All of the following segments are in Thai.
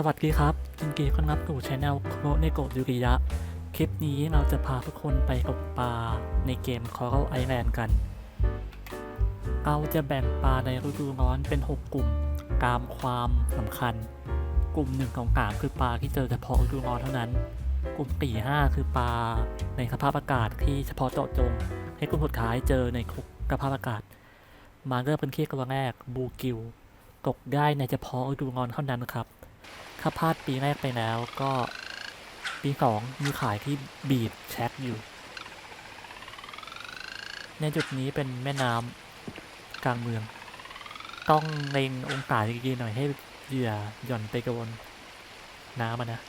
สวัสดีครับยินดีต้อนรับสู่ช anel โคเนโกยูริยะ คลิปนี้เราจะพาทุกคนไปตกปลาในเกม Coral Island กัน เราจะแบ่งปลาในฤดูร้อนเป็น 6 กลุ่ม ตามความสำคัญ กลุ่มหนึ่งของสามคือปลาที่เจอเฉพาะฤดูร้อนเท่านั้น กลุ่มตีห้าคือปลาในสภาพอากาศที่เฉพาะเจาะจง ให้กลุ่มสุดท้ายเจอในสภาพอากาศ มาเริ่มเป็นที่กลุ่มแรกบูกิวตกได้ในเฉพาะฤดูร้อนเท่านั้นครับ ถ้าพลาดปีแรกไปแล้วก็ปีสองมีขายที่บีบแช็คอยู่ ในจุดนี้เป็นแม่น้ำกลางเมือง ต้องเล็งองศาดีๆหน่อยให้เหยื่อหย่อนไปกระวนน้ำนะ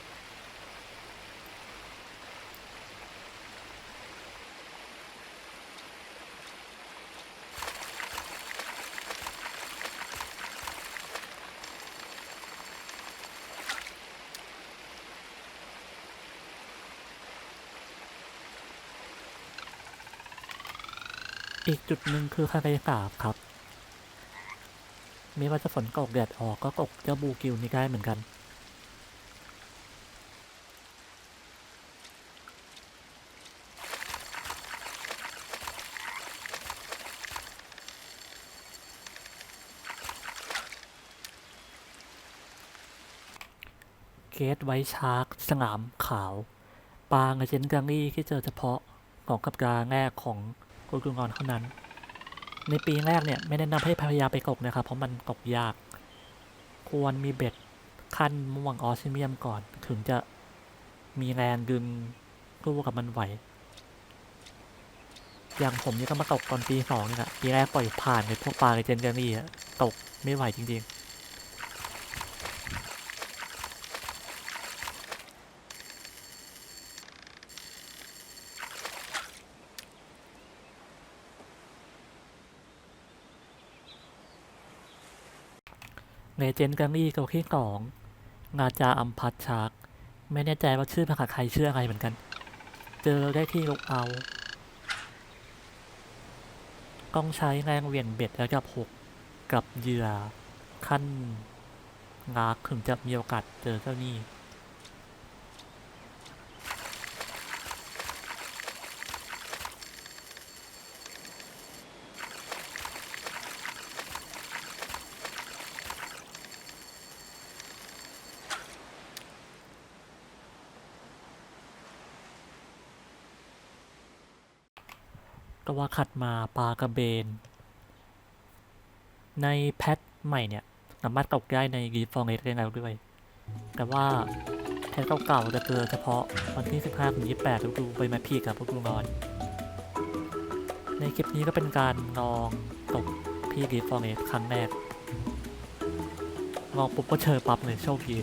อีกจุดหนึ่งคือทะเลสาบครับไม่ว่าจะฝนตกแดดออกก็ตกเจ้าบูกิวนี่ได้เหมือนกัน เกตไว้ชาร์กสงามขาวปลาเงเจนกังลี่ที่เจอเฉพาะของกับการแรกของ กุลกุงอนเท่านั้น ในปีแรกเนี่ยไม่แนะนำให้พยายามไปกกนะครับ เพราะมันตกยาก ควรมีเบ็ดขั้นม่วงออสเมียมก่อน ถึงจะมีแรงดึงสู้กับมันไหว อย่างผมนี่ก็มาตกตอนปีสองนี่แหละปีแรกปล่อยผ่านไปพวกปลาในเจนกังลี่อะตกไม่ไหวจริง ๆ เลเจนกังนี่กับที่สองงาจาอัมพัชชาร์กไม่แน่ใจว่าชื่อภาษาไทยชื่ออะไรเหมือนกัน เจอได้ที่ลกเอา ต้องใช้แรงเหวี่ยงเบ็ดแล้วกับหกกับเหยื่อขั้นงาถึงจะมีโอกาสเจอเจ้านี่ ก็ว่าขัดมาปลากระเบน ในแพทใหม่เนี่ยสามารถตกได้ในรีฟอร์เรสได้แล้วด้วย แต่ว่าแพทเก่าๆจะเจอเฉพาะวันที่ 15ถึง28ฤดูใบไม้ผลิกับฤดูร้อน ในคลิปนี้ก็เป็นการลองตกพี่รีฟอร์เรสครั้งแรกลองปุ๊บก็เจอปั๊บเลยโชคดี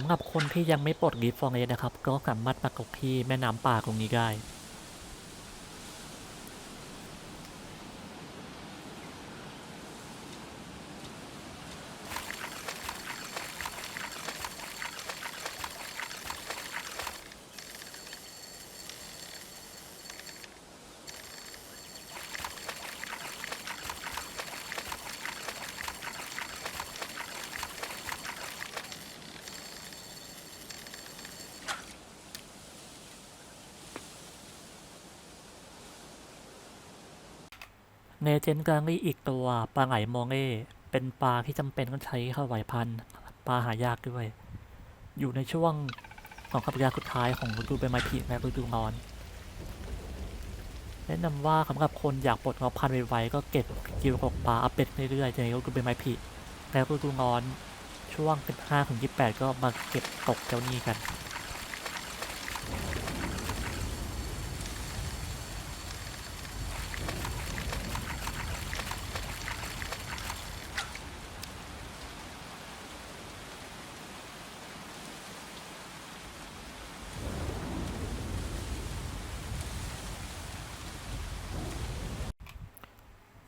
สำหรับคนที่ยังไม่ปลดรีฟองเลสนะครับ ก็สามารถมากบที่แม่น้ำป่าตรงนี้ได้ เนเจนกลางลี่อีกตัวปลาไหลมองเล่เป็นปลาที่จำเป็นต้องใช้เข้าไหวพันปลาหายากด้วย อยู่ในช่วงของขับยาสุดท้ายของฤดูใบไม้ผลิและฤดูร้อน แนะนำว่าสำหรับคนอยากปลดงอพันไวๆก็เก็บกิวกบปลาอัปเดตเรื่อยๆในฤดูใบไม้ผลิและฤดูร้อน ช่วง15ถึง28ก็มาเก็บตกเจ้านี่กัน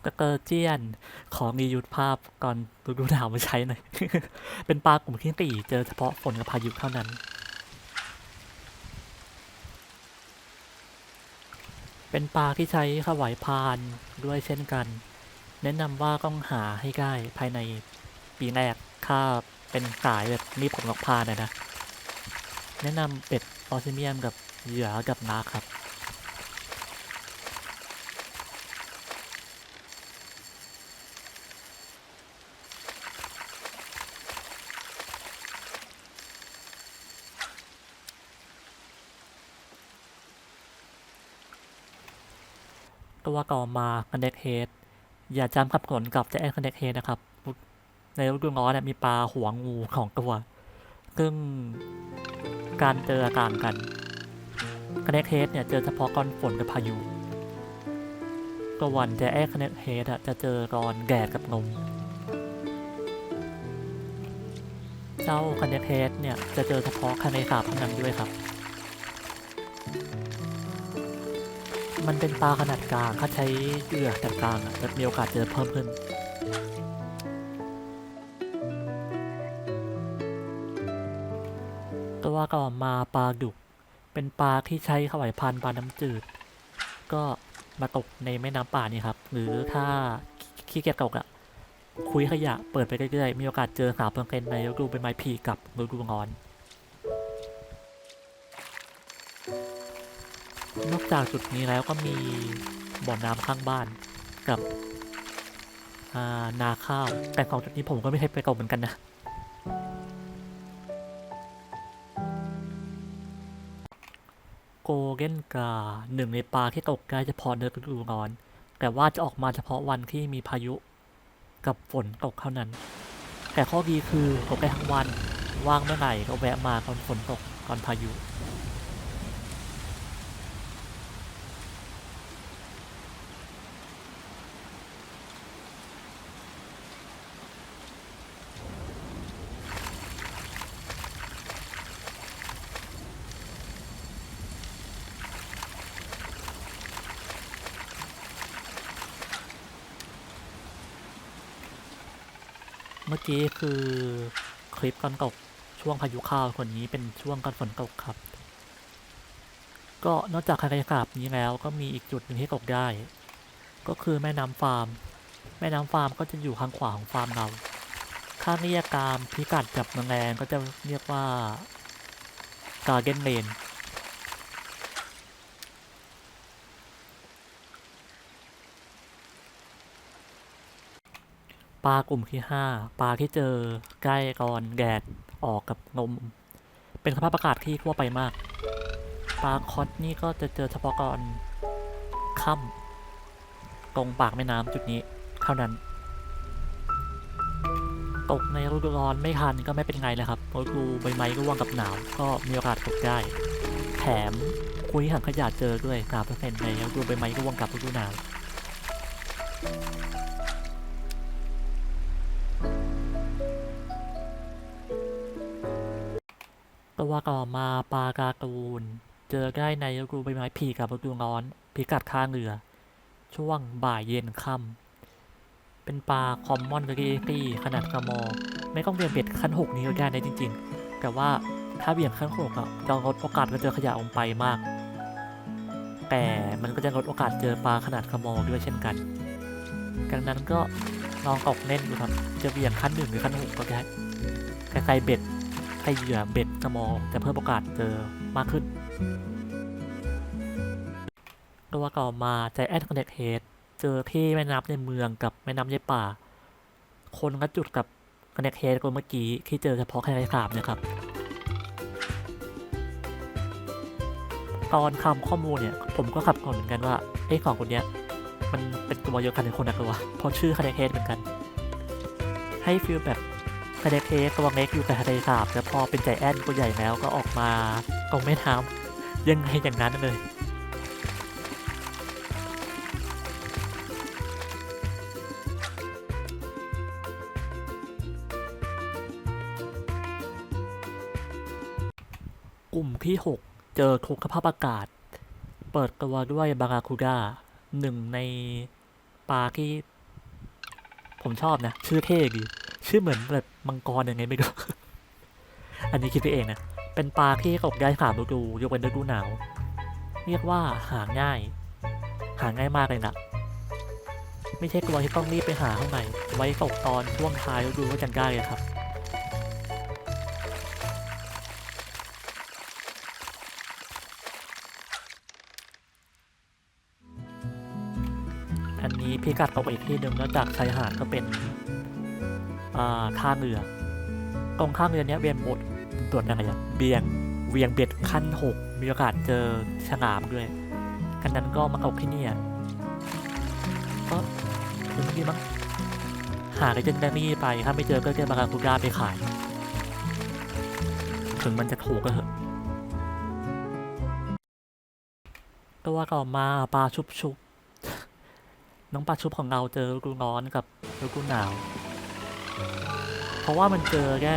กระเกอเจียน ขอมียุทธภาพก่อนฤดูหนาวมาใช้หน่อย เป็นปลากลุ่มที่ตีเจอเฉพาะฝนกับพายุเท่านั้น เป็นปลาที่ใช้ขวายพานด้วยเช่นกัน แนะนำว่าต้องหาให้ได้ภายในปีแรกถ้าเป็นสายแบบมีผลกับพานนะนะ แนะนำเป็ดออซิเมียมกับเหยื่อกับนาครับ ตัวต่อมา Connect Head อย่าจำขับขนกับจะแอน Connect Head นะครับ ในฤดูร้อนเนี่ยมีปลาหัวงูของตัว ซึ่งการเจอต่างกัน Connect Head เนี่ยเจอเฉพาะก้อนฝนกับพายุตัววันจะแอน Connect Head อะจะเจอรอนแดดกับลมเจ้า Connect Head เนี่ยจะเจอเฉพาะคันในสาบเท่านั้นด้วยครับ มันเป็นปลาขนาดกลางถ้าใช้เหยื่อขนาดกลางจะมีโอกาสเจอเพิ่มขึ้นตัวต่อมาปลาดุก เป็นปลาที่ใช้ขวายพันปลาน้ำจืด ก็มาตกในแม่น้ำป่านี่ครับ หรือถ้าขี้เกียจตกอะคุยขยะเปิดไปเรื่อยๆ มีโอกาสเจอสาวเพิ่งเป็นในฤดูใบไม้ผลิกับฤดูร้อน นอกจากจุดนี้แล้วก็มีบ่อน้ำข้างบ้านกับานาข้าว แต่ของจุดนี้ผมก็ไม่เคยไปตกเหมือนกันนะโกเกนกาหนึ่งในปลาที่ตกได้เฉพาะในฤดูร้อน แต่ว่าจะออกมาเฉพาะวันที่มีพายุกับฝนตกเท่านั้น แต่ข้อดีคือตกได้ทั้งวันว่างเมื่อไหร่ก็แวะมาตอนฝนตกก่อนพายุ เมื่อกี้คือคลิปก่อนตกช่วงพายุข้าวคนนี้เป็นช่วงก่อนฝนตกครับ ก็นอกจากทะเลสาบนี้แล้วก็มีอีกจุดหนึ่งที่ตกได้ ก็คือแม่น้ำฟาร์ม แม่น้ำฟาร์มก็จะอยู่ข้างขวาของฟาร์มเราถ้าเรียกตามพิกัดกับแมลงก็จะเรียกว่าการเดนเลน ปลากลุ่มที่ห้าปลาที่เจอใกล้ก่อนแดดออกกับนมเป็นสภาพอากาศที่ทั่วไปมาก ปลาคอสนี่ก็จะเจอเฉพาะก่อนค่ำตรงปากแม่น้ำจุดนี้เท่านั้น ตกในฤดูร้อนไม่ทันก็ไม่เป็นไงเลยครับฤดูใบไม้ร่วงกับหนาวก็มีโอกาสตกได้ แถมคุยถังขยะเจอด้วยสามเปอร์เซ็นต์ในฤดูใบไม้ร่วงกับฤดูหนาว ตัวต่อมาปลาการ์ตูน เจอได้ในฤดูใบไม้ผลิกับฤดูร้อน พิกัดข้างเรือ ช่วงบ่ายเย็นค่ำเป็นปลาคอมมอนเรีตี้ขนาดกระมอ ไม่ต้องเบี่ยงเบ็ดขั้นหกนี้ก็ได้นะจริง ๆ แต่ว่าถ้าเบี่ยงขั้นหกอะจะลดโอกาสการเจอขยะลงไปมาก แต่มันก็จะลดโอกาสเจอปลาขนาดกระมอด้วยเช่นกัน ดังนั้นก็ลองตกเล่นดูครับ จะเบี่ยงขั้นหนึ่งหรือขั้นหกก็ได้ไกลๆเบ็ด ให้เหยื่อเบ็ดกระมอจะเพิ่มโอกาสเจอมากขึ้น ตัวต่อมาใจแอนคอนเนคเฮดเจอที่แม่น้ำในเมืองกับแม่น้ำในป่า คนก็จุดกับคอนเนคเฮดคนเมื่อกี้ที่เจอเฉพาะแค่ในสามนะครับ ตอนคำข้อมูลเนี่ย ผมก็ขับก่อนเหมือนกันว่าไอ้ของคนเนี้ยมันเป็นตัวเดียวกันในคนละตัวเพราะชื่อคอนเนคเฮดเหมือนกัน ให้ฟีลแบบ คาเดเพตัวเล็กอยู่กับทะเลสาบแต่พอเป็นใจแอนตัวใหญ่แล้วก็ออกมาตรงแม่น้ำยังไงอย่างนั้นเลยกลุ่มที่ 6 เจอทุกสภาพอากาศ เปิดตัวด้วยบาราคูด้าหนึ่งในปลาที่ ผมชอบนะ ชื่อเท่ดี ชื่อเหมือนแบบมังกรยังไงไม่รู้ อันนี้คิดไปเองนะ เป็นปลาที่ตกได้สามฤดูยกเว้นฤดูหนาว เรียกว่าหาง่าย หาง่ายมากเลยนะไม่ใช่ตัวที่ต้องรีบไปหาข้างในไว้ตกตอนช่วงท้ายฤดูก็ยังได้เลยครับอันนี้พิกัดตกอีกที่หนึ่งนอกจากชายหาดก็เป็น อ่าท่าเรือ ตรงข้างเรือเนี้ยเวียนบดตรวจยังไงอะเบียงเวียงเบ็ดขั้นหกมีโอกาสเจอฉลามด้วยกันนั้นก็มาตกที่นี่ยก็ถึงที่มั้งหาไอเจนแบรี่ไปถ้าไม่เจอก็เจอบาราคูก้าไปขาย ถึงมันจะถูกก็เถอะตัวต่อมาปลาชุบชุบน้องปลาชุบของเราเจอฤดูร้อนกับฤดูหนาว เพราะว่ามันเจอได้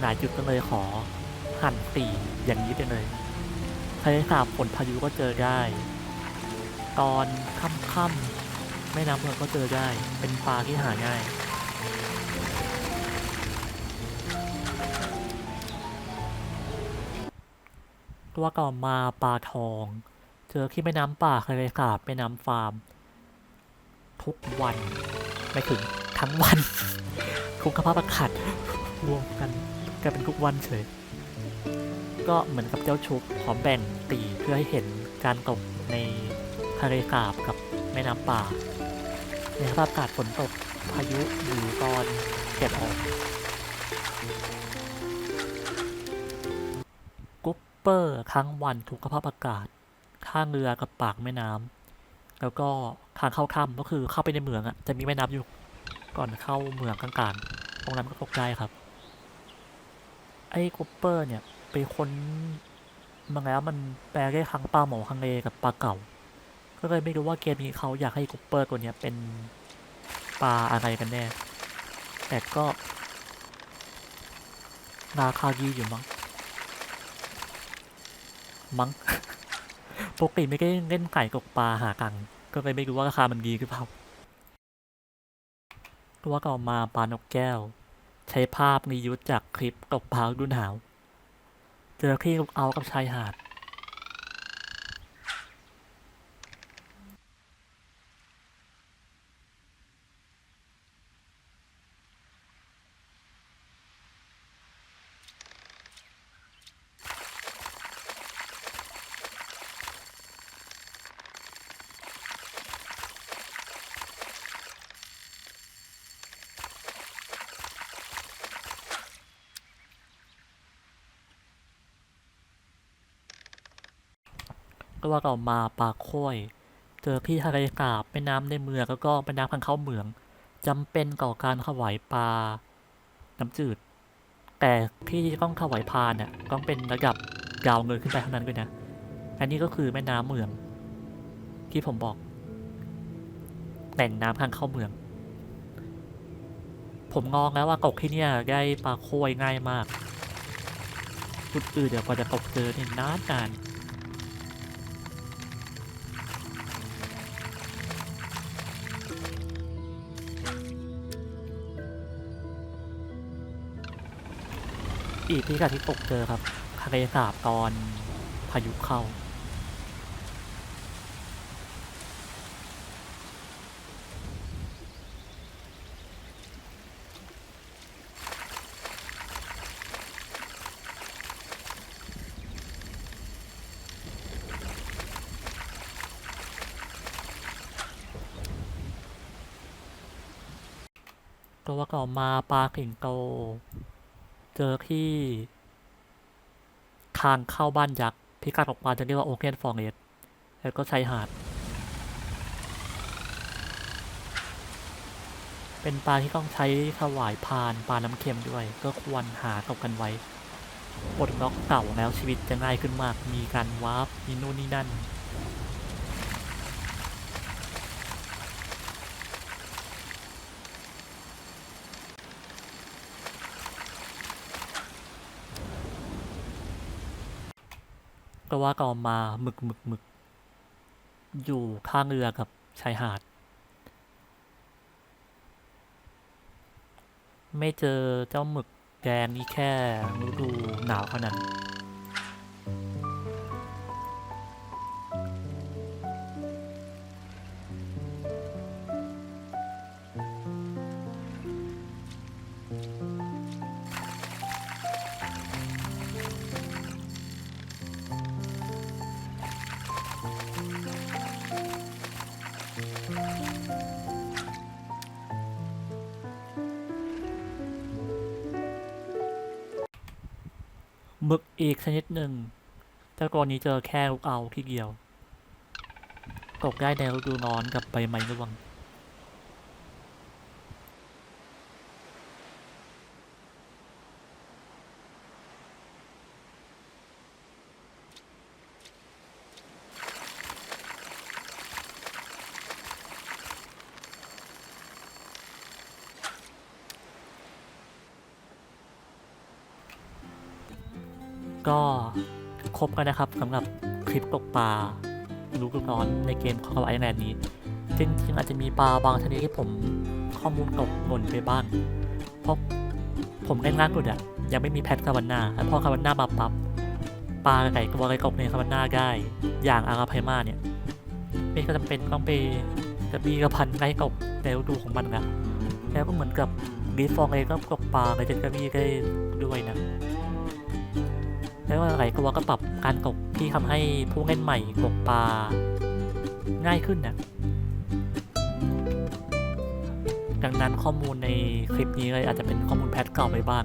หลายจุดก็เลยขอหั่นตีอย่างนี้ไปเลยทะเลสาบฝนพายุก็เจอได้ ตอนค่ำๆแม่น้ำเมืองก็เจอได้ เป็นปลาที่หาง่ายตัวต่อมาปลาทอง เจอที่แม่น้ำป่าทะเลสาบแม่น้ำฟาร์ม ทุกวันไม่ถึง ทั้งวันทุกสภาพอากาศรวมกันกลายเป็นทุกวันเฉย ก็เหมือนกับเจ้าชุบพร้อมแบ่งตีเพื่อให้เห็นการตกในทะเลสาบกับแม่น้ำป่า ในสภาพอากาศฝนตกพายุหรือตอนเก็บออกกุปเปอร์ทั้งวันทุกสภาพอากาศ ข้างเรือกับปากแม่น้ำแล้วก็ทางเข้าถ้ำก็คือเข้าไปในเหมืองอะจะมีแม่น้ำอยู่ ก่อนเข้าเมืองกลางๆตรงนั้นก็ตกได้ครับ ไอ้กุปเปอร์เนี่ยไปค้นมาแล้วมันแปลได้ทั้งปลาหมอคังเลกับปลาเก่า ก็เลยไม่รู้ว่าเกมนี้เขาอยากให้กุปเปอร์ตัวเนี้ยเป็นปลาอะไรกันแน่ แต่ก็ราคาดีอยู่มั้ง มั้งปกติไม่ได้เล่นไก่กบปลาหากัง ก็เลยไม่รู้ว่าราคามันดีหรือเปล่า ตัวก่อมาปลานกแก้ว ใช้ภาพนียุทธจากคลิปตกบพาฤดูหนาว เจอที่เอากับชายหาด็ว่าต่อมาปลาโค่อยเจอพี่ทะเลสาบแม่น้ำในเมืองแล้วก็แม่น้ำทางเข้าเมืองจำเป็นต่อการถวายปลา น้ำจืด แต่ที่ต้องถวายพานเนี่ยต้องเป็นระดับยาวเงินขึ้นไปเท่านั้นด้วยนะ อันนี้ก็คือแม่น้ำเมือง ที่ผมบอกแหล่งน้ำทางเข้าเมือง ผมงองแล้วว่าตกที่เนี่ยได้ปลาโค่อยง่ายมากจุดอื่นเดี๋ยวกว่าจะตกเจอเนี่ยนานนาน อีกที่กับที่ตกเจอครับทะเลสาบตอนพายุเข้า ตัวต่อมาปลาขิงโต เจอที่ทางเข้าบ้านยักษ์พิกัดออกมาจะเรียกว่าโอเ n นฟอร์เรสแล้วก็ชายหาด เป็นปลาที่ต้องใช้ถวายพานปลาน้ำเค็มด้วย ก็ควรหาตกกันไว้ปลดล็อกเก่าแล้วชีวิตจะง่ายขึ้นมาก มีการวาร์ปมีนู่นนี่นั่น ก็ว่าก็มาหมึกหมึกหมึกอยู่ข้างเรือกับชายหาด ไม่เจอเจ้าหมึกแดงนี่แค่ฤดูหนาวเท่านั้น อีกชนิดหนึ่งเจ้าตัวนี้เจอแค่ลูกเอาที่เดียว ตกได้ในฤดูร้อนกับใบไม้ร่วง ก็ ครบกันนะครับสำหรับคลิปตกปลาลูกลูกน้อนในเกมของไอแลนด์นี้ จริงๆอาจจะมีปลาบางชนิดที่ผมข้อมูลตกหล่นไปบ้างเพราะผมเล่นล่าสุดอะยังไม่มีแพทคาวันนาแล้วพอคาวันนามาปั๊บปลาไก่ตัวไก่กบในคาวันนาได้ อย่างอาราไพมาเนี่ยไม่ก็จำเป็นต้องไปกระบีกระพันไก่กบในฤดูของมันนะแล้วก็เหมือนกับรีฟองเองก็ตกปลาในเจนกระบีได้ด้วยนะ แล้วหลายตัวก็ปรับการตกที่ทำให้ผู้เล่นใหม่ตกปลาง่ายขึ้นนะดังนั้นข้อมูลในคลิปนี้เลยอาจจะเป็นข้อมูลแพทเก่าไปบ้าง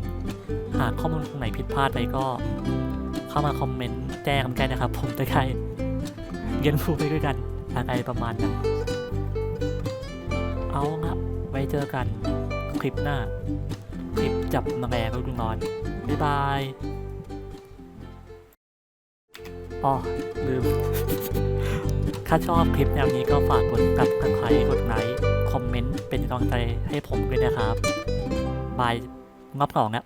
หากข้อมูลตรงไหนผิดพลาดไปก็ เข้ามาคอมเมนต์แจ้งกันนะครับ ผมจะได้เรียนรู้ไปด้วยกันอะไรประมาณนั้น เอาละไว้เจอกันคลิปหน้า คลิปจับแมลงลูกนอน บ๊ายบาย อ๋อลืม ถ้าชอบคลิปแนวนี้ก็ฝากกดกับกดไลค์กดไลค์คอมเมนต์เป็นกำลังใจให้ผมด้วยนะครับ บายงอบสองอะ